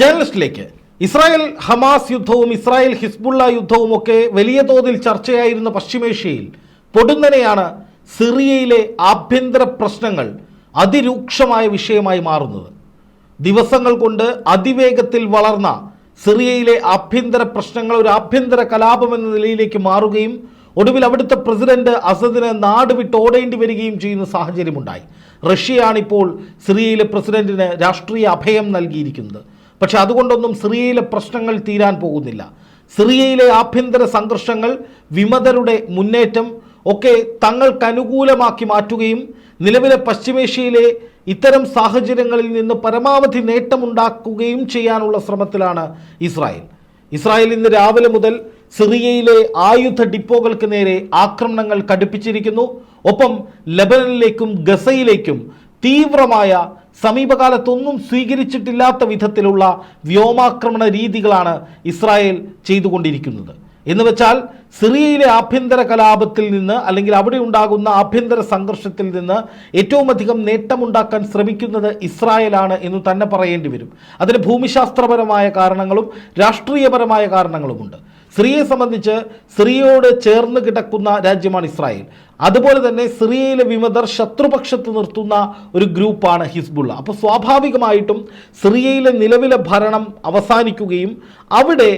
ജേർണലിസ്റ്റിലേക്ക്. Israel Hamas യുദ്ധവും Israel Hezbollah യുദ്ധവും ഒക്കെ വലിയ തോതിൽ ചർച്ചയായിരുന്ന പശ്ചിമേഷ്യയിൽ പൊടുന്നനെയാണ് സിറിയയിലെ ആഭ്യന്തര പ്രശ്നങ്ങൾ അതിരൂക്ഷമായ വിഷയമായി മാറുന്നത്. ദിവസങ്ങൾ കൊണ്ട് അതിവേഗത്തിൽ വളർന്ന സിറിയയിലെ ആഭ്യന്തര പ്രശ്നങ്ങൾ ഒരു ആഭ്യന്തര കലാപം എന്ന നിലയിലേക്ക് മാറുകയും ഒടുവിൽ അവിടുത്തെ പ്രസിഡന്റ് അസദിനെ നാട് വിട്ട് ഓടേണ്ടി വരികയും ചെയ്യുന്ന സാഹചര്യമുണ്ടായി. റഷ്യയാണിപ്പോൾ സിറിയയിലെ പ്രസിഡന്റിന് രാഷ്ട്രീയ അഭയം നൽകിയിരിക്കുന്നത്. പക്ഷെ അതുകൊണ്ടൊന്നും സിറിയയിലെ പ്രശ്നങ്ങൾ തീരാൻ പോകുന്നില്ല. സിറിയയിലെ ആഭ്യന്തര സംഘർഷങ്ങൾ വിമതരുടെ മുന്നേറ്റം ഒക്കെ തങ്ങൾക്ക് അനുകൂലമാക്കി മാറ്റുകയും നിലവിലെ പശ്ചിമേഷ്യയിലെ ഇത്തരം സാഹചര്യങ്ങളിൽ നിന്ന് പരമാവധി നേട്ടമുണ്ടാക്കുകയും ചെയ്യാനുള്ള ശ്രമത്തിലാണ് ഇസ്രായേൽ. ഇസ്രായേൽ ഇന്ന് രാവിലെ മുതൽ സിറിയയിലെ ആയുധ ഡിപ്പോകൾക്ക് നേരെ ആക്രമണങ്ങൾ കടുപ്പിച്ചിരിക്കുന്നു. ഒപ്പം ലബനനിലേക്കും ഗസയിലേക്കും തീവ്രമായ സമീപകാലത്തൊന്നും സ്വീകരിച്ചിട്ടില്ലാത്ത വിധത്തിലുള്ള വ്യോമാക്രമണ രീതികളാണ് ഇസ്രായേൽ ചെയ്തുകൊണ്ടിരിക്കുന്നത്. എന്ന് വെച്ചാൽ സിറിയയിലെ ആഭ്യന്തര കലാപത്തിൽ നിന്ന് അല്ലെങ്കിൽ അവിടെ ഉണ്ടാകുന്ന ആഭ്യന്തര സംഘർഷത്തിൽ നിന്ന് ഏറ്റവും അധികം നേട്ടമുണ്ടാക്കാൻ ശ്രമിക്കുന്നത് ഇസ്രായേലാണ് എന്ന് തന്നെ പറയേണ്ടി വരും. അതിന് ഭൂമിശാസ്ത്രപരമായ കാരണങ്ങളും രാഷ്ട്രീയപരമായ കാരണങ്ങളുമുണ്ട്. സിറിയയെ സംബന്ധിച്ച് സിറിയയോട് ചേർന്ന് കിടക്കുന്ന രാജ്യമാണ് ഇസ്രായേൽ. അതുപോലെ തന്നെ സിറിയയിലെ വിമതർ ശത്രുപക്ഷത്ത് നിർത്തുന്ന ഒരു ഗ്രൂപ്പാണ് ഹിസ്ബുള്ള. അപ്പോൾ സ്വാഭാവികമായിട്ടും സിറിയയിലെ നിലവിലെ ഭരണം അവസാനിക്കുകയും അവിടെ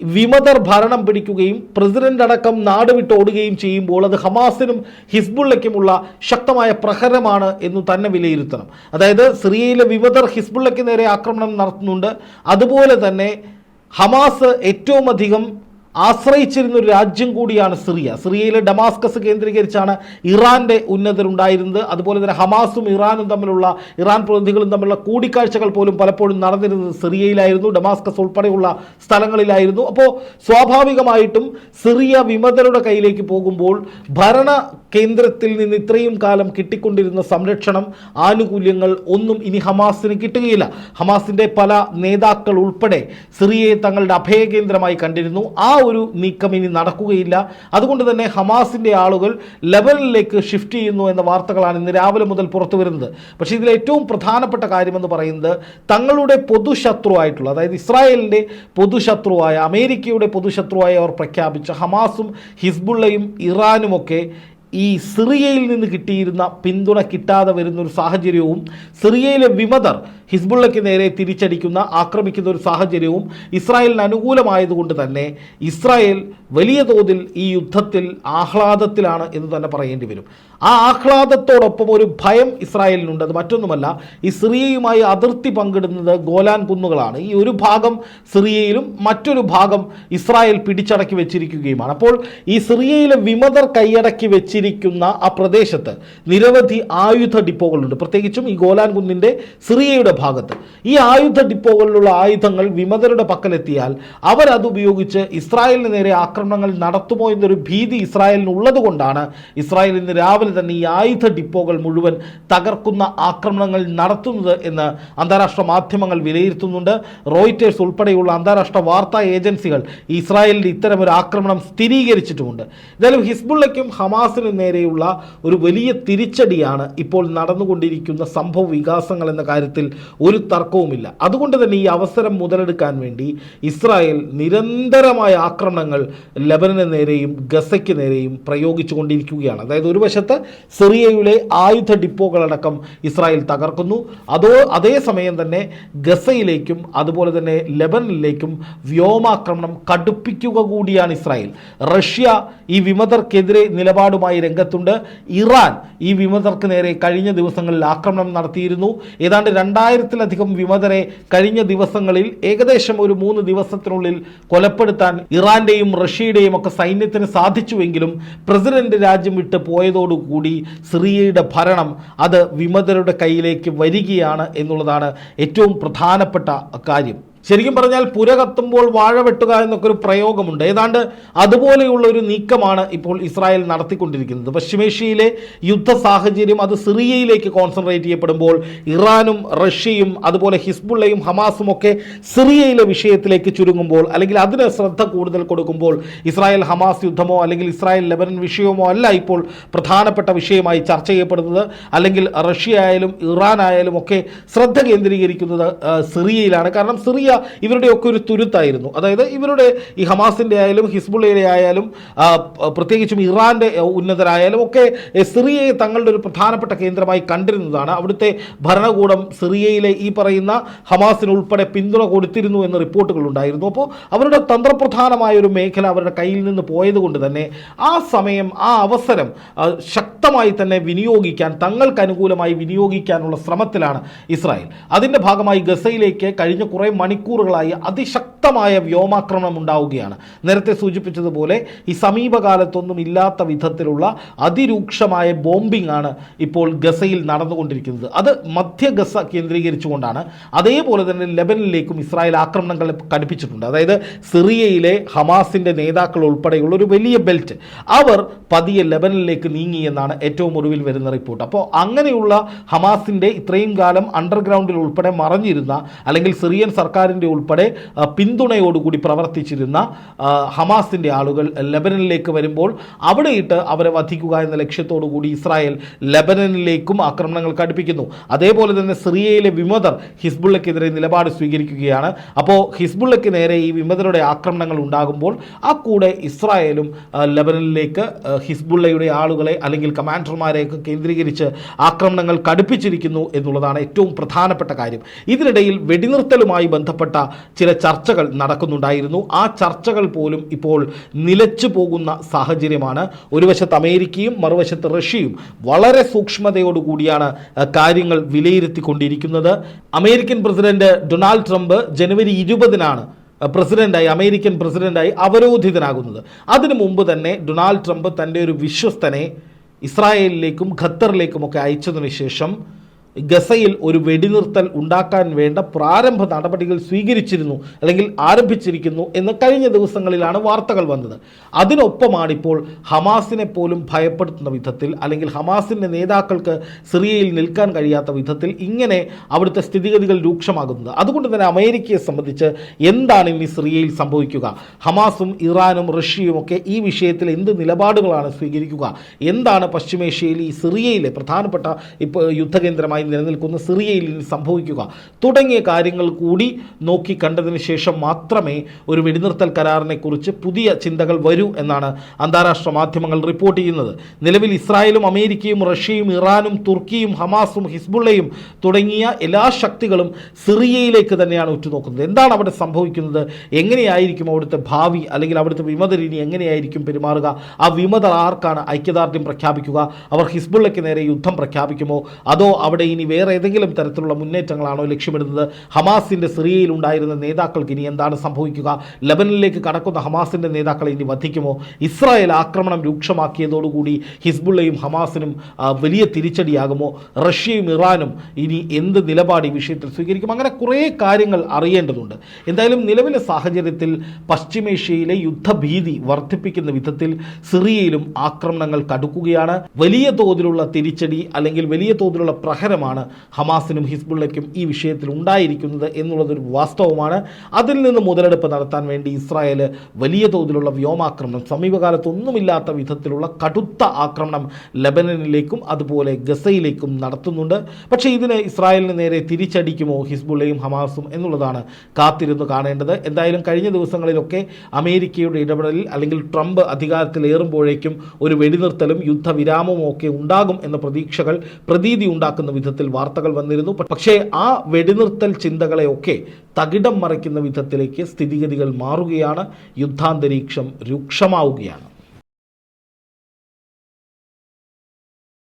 വിമതർ ഭരണം പിടിക്കുകയും പ്രസിഡന്റ് അടക്കം നാട് വിട്ട് ഓടുകയും ചെയ്യുമ്പോൾ അത് ഹമാസിനും ഹിസ്ബുള്ളയ്ക്കുമുള്ള ശക്തമായ പ്രഹരമാണ് എന്ന് തന്നെ വിലയിരുത്തണം. അതായത് സിറിയയിലെ വിമതർ ഹിസ്ബുള്ളയ്ക്ക് നേരെ ആക്രമണം നടത്തുന്നുണ്ട്. അതുപോലെ തന്നെ ഹമാസ് ഏറ്റവും അധികം ആശ്രയിച്ചിരുന്ന ഒരു രാജ്യം കൂടിയാണ് സിറിയ. സിറിയയിലെ ഡമാസ്കസ് കേന്ദ്രീകരിച്ചാണ് ഇറാന്റെ ഉന്നതരുണ്ടായിരുന്നത് അതുപോലെ തന്നെ ഹമാസും ഇറാനും തമ്മിലുള്ള ഇറാൻ പ്രതിനിധികളും തമ്മിലുള്ള കൂടിക്കാഴ്ചകൾ പോലും പലപ്പോഴും നടന്നിരുന്നത് സിറിയയിലായിരുന്നു. ഡമാസ്കസ് ഉൾപ്പെടെയുള്ള സ്ഥലങ്ങളിലായിരുന്നു. അപ്പോൾ സ്വാഭാവികമായിട്ടും സിറിയ വിമതരുടെ കയ്യിലേക്ക് പോകുമ്പോൾ ഭരണ കേന്ദ്രത്തിൽ നിന്ന് ഇത്രയും കാലം കിട്ടിക്കൊണ്ടിരുന്ന സംരക്ഷണം ആനുകൂല്യങ്ങൾ ഒന്നും ഇനി ഹമാസിന് കിട്ടുകയില്ല. ഹമാസിന്റെ പല നേതാക്കൾ ഉൾപ്പെടെ സിറിയയെ തങ്ങളുടെ അഭയകേന്ദ്രമായി കണ്ടിരുന്നു. ആ ഒരു നീക്കം ഇനി നടക്കുകയില്ല. അതുകൊണ്ട് തന്നെ ഹമാസിന്റെ ആളുകൾ ലെബനിലേക്ക് ഷിഫ്റ്റ് ചെയ്യുന്നു എന്ന വാർത്തകളാണ് ഇന്ന് രാവിലെ മുതൽ പുറത്തു വരുന്നത്. പക്ഷേ ഇതിൽ ഏറ്റവും പ്രധാനപ്പെട്ട കാര്യമെന്ന് പറയുന്നത് തങ്ങളുടെ പൊതുശത്രുവായിട്ടുള്ള അതായത് ഇസ്രായേലിന്റെ പൊതുശത്രുവായ അമേരിക്കയുടെ പൊതുശത്രുവായി അവർ പ്രഖ്യാപിച്ച ഹമാസും ഹിസ്ബുള്ളയും ഇറാനുമൊക്കെ ഈ സിറിയയിൽ നിന്ന് കിട്ടിയിരുന്ന പിന്തുണ കിട്ടാതെ വരുന്നൊരു സാഹചര്യവും സിറിയയിലെ വിമതർ ഹിസ്ബുള്ളയ്ക്ക് നേരെ തിരിച്ചടിക്കുന്ന ആക്രമിക്കുന്ന ഒരു സാഹചര്യവും ഇസ്രായേലിന് അനുകൂലമായതുകൊണ്ട് തന്നെ ഇസ്രായേൽ വലിയ തോതിൽ ഈ യുദ്ധത്തിൽ ആഹ്ലാദത്തിലാണ് എന്ന് തന്നെ പറയേണ്ടി വരും. ആ ആഹ്ലാദത്തോടൊപ്പം ഒരു ഭയം ഇസ്രായേലിനുണ്ട്. അത് മറ്റൊന്നുമല്ല ഈ സിറിയയുമായി അതിർത്തി പങ്കിടുന്നത് ഗോലാൻ കുന്നുകളാണ്. ഈ ഒരു ഭാഗം സിറിയയിലും മറ്റൊരു ഭാഗം ഇസ്രായേൽ പിടിച്ചടക്കി വെച്ചിരിക്കുകയുമാണ്. അപ്പോൾ ഈ സിറിയയിലെ വിമതർ കൈയടക്കി വെച്ചിരിക്കുന്ന ആ പ്രദേശത്ത് നിരവധി ആയുധ ഡിപ്പോകളുണ്ട്. പ്രത്യേകിച്ചും ഈ ഗോലാൻ കുന്നിന്റെ സിറിയയുടെ ഭാഗത്ത് ഈ ആയുധ ഡിപ്പോകളിലുള്ള ആയുധങ്ങൾ വിമതരുടെ പക്കലെത്തിയാൽ അവരത് ഉപയോഗിച്ച് ഇസ്രായേലിന് നേരെ ആക്രമണങ്ങൾ നടത്തുമോ എന്നൊരു ഭീതി ഇസ്രായേലിന് ഉള്ളതുകൊണ്ടാണ് ഇസ്രായേൽ ഇന്ന് രാവിലെ തന്നെ ഈ ആയുധ ഡിപ്പോകൾ മുഴുവൻ തകർക്കുന്ന ആക്രമണങ്ങൾ നടത്തുന്നത് എന്ന് അന്താരാഷ്ട്ര മാധ്യമങ്ങൾ വിലയിരുത്തുന്നുണ്ട്. റോയിറ്റേഴ്സ് ഉൾപ്പെടെയുള്ള അന്താരാഷ്ട്ര വാർത്താ ഏജൻസികൾ ഇസ്രായേലിന്റെ ഇത്തരമൊരു ആക്രമണം സ്ഥിരീകരിച്ചിട്ടുമുണ്ട്. എന്തായാലും ഹിസ്ബുള്ളയ്ക്കും ഹമാസിനും നേരെയുള്ള ഒരു വലിയ തിരിച്ചടിയാണ് ഇപ്പോൾ നടന്നുകൊണ്ടിരിക്കുന്ന സംഭവ വികാസങ്ങൾ എന്ന കാര്യത്തിൽ ഒരു തർക്കവുമില്ല. അതുകൊണ്ട് തന്നെ ഈ അവസരം മുതലെടുക്കാൻ വേണ്ടി ഇസ്രായേൽ നിരന്തരമായ ആക്രമണങ്ങൾ ലബനന് നേരെയും ഗസയ്ക്ക് നേരെയും പ്രയോഗിച്ചുകൊണ്ടിരിക്കുകയാണ്. അതായത് ഒരു വശത്ത് സിറിയയിലെ ആയുധ ഡിപ്പോകളടക്കം ഇസ്രായേൽ തകർക്കുന്നു. അതോ അതേസമയം തന്നെ ഗസയിലേക്കും അതുപോലെ തന്നെ ലബനിലേക്കും വ്യോമാക്രമണം കടുപ്പിക്കുക കൂടിയാണ് ഇസ്രായേൽ. റഷ്യ ഈ വിമതർക്കെതിരെ നിലപാടുമായി രംഗത്തുണ്ട്. ഇറാൻ ഈ വിമതർക്ക് നേരെ കഴിഞ്ഞ ദിവസങ്ങളിൽ ആക്രമണം നടത്തിയിരുന്നു. ഏതാണ്ട് രണ്ടായിരത്തിലധികം വിമതരെ കഴിഞ്ഞ ദിവസങ്ങളിൽ ഏകദേശം ഒരു മൂന്ന് ദിവസത്തിനുള്ളിൽ കൊലപ്പെടുത്താൻ ഇറാന്റെയും റഷ്യയുടെയും ഒക്കെ സൈന്യത്തിന് സാധിച്ചുവെങ്കിലും പ്രസിഡന്റ് രാജ്യം വിട്ട് പോയതോടുകൂടി സിറിയയുടെ ഭരണം അത് വിമതരുടെ കയ്യിലേക്ക് വരികയാണ് എന്നുള്ളതാണ് ഏറ്റവും പ്രധാനപ്പെട്ട കാര്യം. ശരിക്കും പറഞ്ഞാൽ പുര കത്തുമ്പോൾ വാഴ വെട്ടുക എന്നൊക്കെ ഒരു പ്രയോഗമുണ്ട്. ഏതാണ്ട് അതുപോലെയുള്ള ഒരു നീക്കമാണ് ഇപ്പോൾ ഇസ്രായേൽ നടത്തിക്കൊണ്ടിരിക്കുന്നത്. പശ്ചിമേഷ്യയിലെ യുദ്ധ സാഹചര്യം അത് സിറിയയിലേക്ക് കോൺസെൻട്രേറ്റ് ചെയ്യപ്പെടുമ്പോൾ ഇറാനും റഷ്യയും അതുപോലെ ഹിസ്ബുള്ളയും ഹമാസും ഒക്കെ സിറിയയിലെ വിഷയത്തിലേക്ക് ചുരുങ്ങുമ്പോൾ അല്ലെങ്കിൽ അതിന് ശ്രദ്ധ കൂടുതൽ കൊടുക്കുമ്പോൾ ഇസ്രായേൽ ഹമാസ് യുദ്ധമോ അല്ലെങ്കിൽ ഇസ്രായേൽ ലെബനൻ വിഷയമോ അല്ല ഇപ്പോൾ പ്രധാനപ്പെട്ട വിഷയമായി ചർച്ച ചെയ്യപ്പെടുന്നത്. അല്ലെങ്കിൽ റഷ്യ ആയാലും ഇറാൻ ആയാലും ഒക്കെ ശ്രദ്ധ കേന്ദ്രീകരിക്കുന്നത് സിറിയയിലാണ്. കാരണം സിറിയ ഇവരുടെയൊക്കെ ഒരു തുരുത്തായിരുന്നു. അതായത് ഇവരുടെ ഈ ഹമാസിന്റെ ആയാലും ഹിസ്ബുള്ളയുടെ ആയാലും പ്രത്യേകിച്ചും ഇറാന്റെ ഉന്നതരായാലും ഒക്കെ സിറിയയെ തങ്ങളുടെ ഒരു പ്രധാനപ്പെട്ട കേന്ദ്രമായി കണ്ടിരുന്നതാണ്. അവിടുത്തെ ഭരണകൂടം സിറിയയിലെ ഈ പറയുന്ന ഹമാസിന് ഉൾപ്പെടെ പിന്തുണ കൊടുത്തിരുന്നു എന്ന റിപ്പോർട്ടുകൾ ഉണ്ടായിരുന്നു. അപ്പോൾ അവരുടെ തന്ത്രപ്രധാനമായ ഒരു മേഖല അവരുടെ കയ്യിൽ നിന്ന് പോയതുകൊണ്ട് തന്നെ ആ സമയം ആ അവസരം ശക്തമായി തന്നെ വിനിയോഗിക്കാൻ തങ്ങൾക്ക് അനുകൂലമായി വിനിയോഗിക്കാനുള്ള ശ്രമത്തിലാണ് ഇസ്രായേൽ. അതിന്റെ ഭാഗമായി ഗസയിലേക്ക് കഴിഞ്ഞ കുറേ മണിക്കൂറുകളായി അതിശക്തമായ വ്യോമാക്രമണം ഉണ്ടാവുകയാണ്. നേരത്തെ സൂചിപ്പിച്ചതുപോലെ ഈ സമീപകാലത്തൊന്നും ഇല്ലാത്ത വിധത്തിലുള്ള അതിരൂക്ഷമായ ബോംബിംഗ് ആണ് ഇപ്പോൾ ഗസയിൽ നടന്നുകൊണ്ടിരിക്കുന്നത്. അത് മധ്യ ഗസ കേന്ദ്രീകരിച്ചുകൊണ്ടാണ്. അതേപോലെ തന്നെ ലെബനിലേക്കും ഇസ്രായേൽ ആക്രമണങ്ങൾ കടുപ്പിച്ചിട്ടുണ്ട് അതായത് സിറിയയിലെ ഹമാസിന്റെ നേതാക്കൾ ഉൾപ്പെടെയുള്ള ഒരു വലിയ ബെൽറ്റ് അവർ പതിയെ ലെബനിലേക്ക് നീങ്ങി എന്നാണ് ഏറ്റവും ഒടുവിൽ വരുന്ന റിപ്പോർട്ട്. അപ്പോൾ അങ്ങനെയുള്ള ഹമാസിന്റെ ഇത്രയും കാലം അണ്ടർഗ്രൗണ്ടിൽ ഉൾപ്പെടെ മറഞ്ഞിരുന്ന അല്ലെങ്കിൽ സിറിയൻ സർക്കാരിന്റെ ഉൾപ്പെടെ പിന്തുണയോടുകൂടി പ്രവർത്തിച്ചിരുന്ന ഹമാസിന്റെ ആളുകൾ ലെബനനിലേക്ക് വരുമ്പോൾ അവിടെയിട്ട് അവരെ വധിക്കുക എന്ന ലക്ഷ്യത്തോടു കൂടി ഇസ്രായേൽ ലെബനനിലേക്കും ആക്രമണങ്ങൾ കടുപ്പിക്കുന്നു. അതേപോലെ തന്നെ സിറിയയിലെ വിമതർ ഹിസ്ബുള്ളക്കെതിരെ നിലപാട് സ്വീകരിക്കുകയാണ്. അപ്പോൾ ഹിസ്ബുള്ളയ്ക്ക് നേരെ ഈ വിമതരുടെ ആക്രമണങ്ങൾ ഉണ്ടാകുമ്പോൾ ആ കൂടെ ഇസ്രായേലും ലെബനനിലേക്ക് ഹിസ്ബുള്ളയുടെ ആളുകളെ അല്ലെങ്കിൽ കമാൻഡർമാരെയൊക്കെ കേന്ദ്രീകരിച്ച് ആക്രമണങ്ങൾ കടുപ്പിച്ചിരിക്കുന്നു എന്നുള്ളതാണ് ഏറ്റവും പ്രധാനപ്പെട്ട കാര്യം. ഇതിനിടയിൽ വെടിനിർത്തലുമായി ബന്ധപ്പെട്ട ചില ചർച്ചകൾ നടക്കുന്നുണ്ടായിരുന്നു. ആ ചർച്ചകൾ പോലും ഇപ്പോൾ നിലച്ചു പോകുന്ന സാഹചര്യമാണ്. ഒരു വശത്ത് അമേരിക്കയും മറുവശത്ത് റഷ്യയും വളരെ സൂക്ഷ്മതയോടുകൂടിയാണ് കാര്യങ്ങൾ വിലയിരുത്തിക്കൊണ്ടിരിക്കുന്നത്. അമേരിക്കൻ പ്രസിഡന്റ് ഡൊണാൾഡ് ട്രംപ് ജനുവരി ഇരുപതിനാണ് പ്രസിഡന്റായി അമേരിക്കൻ പ്രസിഡന്റായി അവരോധിതനാകുന്നത്. അതിനു മുമ്പ് തന്നെ ഡൊണാൾഡ് ട്രംപ് തന്റെ ഒരു വിശ്വസ്തനെ ഇസ്രായേലിലേക്കും ഖത്തറിലേക്കുമൊക്കെ അയച്ചതിനു ശേഷം ഗസയിൽ ഒരു വെടിനിർത്തൽ ഉണ്ടാക്കാൻ വേണ്ട പ്രാരംഭ നടപടികൾ സ്വീകരിച്ചിരുന്നു അല്ലെങ്കിൽ ആരംഭിച്ചിരിക്കുന്നു എന്ന് കഴിഞ്ഞ ദിവസങ്ങളിലാണ് വാർത്തകൾ വന്നത്. അതിനൊപ്പമാണിപ്പോൾ ഹമാസിനെ പോലും ഭയപ്പെടുത്തുന്ന വിധത്തിൽ അല്ലെങ്കിൽ ഹമാസിന്റെ നേതാക്കൾക്ക് സിറിയയിൽ നിൽക്കാൻ കഴിയാത്ത വിധത്തിൽ ഇങ്ങനെ അവിടുത്തെ സ്ഥിതിഗതികൾ രൂക്ഷമാകുന്നത്. അതുകൊണ്ട് തന്നെ അമേരിക്കയെ സംബന്ധിച്ച് എന്താണ് ഇനി സിറിയയിൽ സംഭവിക്കുക? ഹമാസും ഇറാനും റഷ്യയും ഒക്കെ ഈ വിഷയത്തിൽ എന്ത് നിലപാടുകളാണ് സ്വീകരിക്കുക? എന്താണ് പശ്ചിമേഷ്യയിൽ ഈ സിറിയയിലെ പ്രധാനപ്പെട്ട ഇപ്പോൾ യുദ്ധകേന്ദ്രമായി നിലനിൽക്കുന്ന സിറിയയിൽ സംഭവിക്കുക. തുടങ്ങിയ കാര്യങ്ങൾ കൂടി നോക്കി കണ്ടതിന് ശേഷം മാത്രമേ ഒരു വെടിനിർത്തൽ കരാറിനെ കുറിച്ച് പുതിയ ചിന്തകൾ വരൂ എന്നാണ് അന്താരാഷ്ട്ര മാധ്യമങ്ങൾ റിപ്പോർട്ട് ചെയ്യുന്നത്. നിലവിൽ ഇസ്രായേലും അമേരിക്കയും റഷ്യയും ഇറാനും തുർക്കിയും ഹമാസും ഹിസ്ബുള്ളയും തുടങ്ങിയ എല്ലാ ശക്തികളും സിറിയയിലേക്ക് തന്നെയാണ് ഉറ്റുനോക്കുന്നത്. എന്താണ് അവിടെ സംഭവിക്കുന്നത്? എങ്ങനെയായിരിക്കും അവിടുത്തെ ഭാവി അല്ലെങ്കിൽ അവിടുത്തെ വിമതർ ഇനി എങ്ങനെയായിരിക്കും പെരുമാറുക? ആ വിമതർ ആർക്കാണ് ഐക്യദാർഢ്യം പ്രഖ്യാപിക്കുക? അവർ ഹിസ്ബുള്ളയ്ക്ക് നേരെ യുദ്ധം പ്രഖ്യാപിക്കുമോ? അതോ അവിടെ ഇനി വേറെ ഏതെങ്കിലും തരത്തിലുള്ള മുന്നേറ്റങ്ങളാണോ ലക്ഷ്യമിടുന്നത്? ഹമാസിന്റെ സിറിയയിൽ ഉണ്ടായിരുന്ന നേതാക്കൾക്ക് ഇനി എന്താണ് സംഭവിക്കുക? ലബനിലേക്ക് കടക്കുന്ന ഹമാസിന്റെ നേതാക്കളെ ഇനി വധിക്കുമോ? ഇസ്രായേൽ ആക്രമണം രൂക്ഷമാക്കിയതോടുകൂടി ഹിസ്ബുള്ളയും ഹമാസിനും വലിയ തിരിച്ചടിയാകുമോ? റഷ്യയും ഇറാനും ഇനി എന്ത് നിലപാട് ഈ വിഷയത്തിൽ സ്വീകരിക്കും? അങ്ങനെ കുറേ കാര്യങ്ങൾ അറിയേണ്ടതുണ്ട്. എന്തായാലും നിലവിലെ സാഹചര്യത്തിൽ പശ്ചിമേഷ്യയിലെ യുദ്ധഭീതി വർദ്ധിപ്പിക്കുന്ന വിധത്തിൽ സിറിയയിലും ആക്രമണങ്ങൾ കടുക്കുകയാണ്. വലിയ തോതിലുള്ള തിരിച്ചടി അല്ലെങ്കിൽ വലിയ തോതിലുള്ള പ്രഹരമാണ് ഹമാസിനും ഹിസ്ബുള്ളയ്ക്കും ഈ വിഷയത്തിൽ ഉണ്ടായിരിക്കുന്നത് എന്നുള്ളതൊരു വാസ്തവമാണ്. അതിൽ നിന്ന് മുതലെടുപ്പ് നടത്താൻ വേണ്ടി ഇസ്രായേൽ വലിയ തോതിലുള്ള വ്യോമാക്രമണം സമീപകാലത്തൊന്നുമില്ലാത്ത വിധത്തിലുള്ള കടുത്ത ആക്രമണം ലബനനിലേക്കും അതുപോലെ ഗസയിലേക്കും നടത്തുന്നുണ്ട്. പക്ഷേ ഇതിന് ഇസ്രായേലിന് നേരെ തിരിച്ചടിക്കുമോ ഹിസ്ബുള്ളയും ഹമാസും എന്നുള്ളതാണ് കാത്തിരുന്ന് കാണേണ്ടത്. എന്തായാലും കഴിഞ്ഞ ദിവസങ്ങളിലൊക്കെ അമേരിക്കയുടെ ഇടപെടലിൽ അല്ലെങ്കിൽ ട്രംപ് അധികാരത്തിലേറുമ്പോഴേക്കും ഒരു വെടിനിർത്തലും യുദ്ധവിരാമവും ഒക്കെ ഉണ്ടാകും എന്ന പ്രതീക്ഷകൾ പ്രതീതി ഉണ്ടാക്കുന്ന വിധത്തിൽ വാർത്തകൾ വന്നിരുന്നു. പക്ഷേ ആ വെടിനിർത്തൽ ചിന്തകളെയൊക്കെ തകിടം മറിക്കുന്ന വിധത്തിലേക്ക് സ്ഥിതിഗതികൾ മാറുകയാണ്. യുദ്ധാന്തരീക്ഷം രൂക്ഷമാവുകയാണ്.